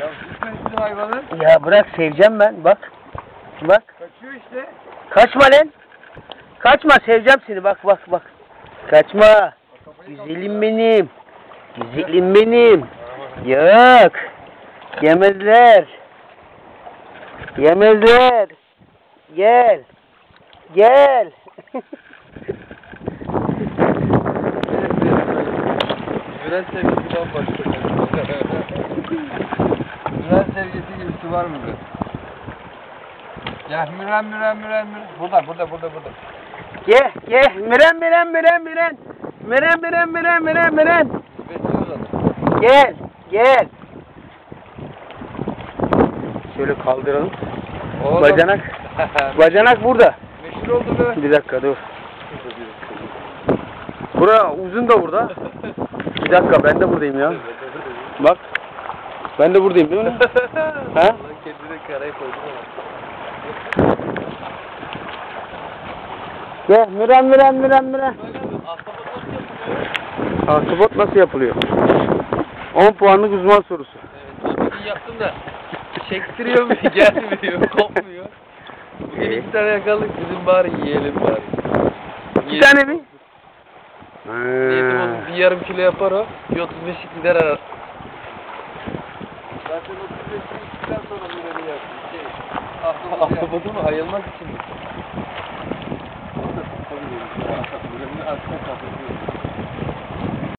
Ya hayvanı. Ya bırak seveceğim ben bak. Bak. Kaçıyor işte. Kaçma lan. Kaçma seveceğim seni bak bak bak. Kaçma. Güzelim benim. Güzelim benim. Yok. Yemezler. Yemezler. Gel. Gel. Müren sevgisi bambaşka. Müren sevgisi gibisi var mı be? Ya Müren Müren Müren Müren. Burada burada burada burada. gel gel. Miren miren miren miren. Miren miren miren miren miren. Besliyoruz onu. Gel. Gel. Şöyle kaldıralım. Oğlum. Bacanak. Bacanak burada. Meşhur oldu be. Bir dakika dur. Bura uzun da burada. Bir dakika ben de buradayım ya. Bak. Ben de buradayım değil mi? Ha? Kendine karayı koydu ama. Gel müren müren müren müren. Ahtapot nasıl yapılıyor? 10 puanlık uzman sorusu. Evet, iyi yaptım da çektiriyor mu? Gelmiyor, kopmuyor. Bugün iki tane yakaladık, bizim bari yiyelim bari. İki tane mi? Yedim bir yarım kilo yapar o. Bir 35 gider ara. Zaten 35 gittikten sonra öyle yaptım. Şey, Ahtapotu mu? Ayılmak için mi? Mürenin aslında kapatıyor.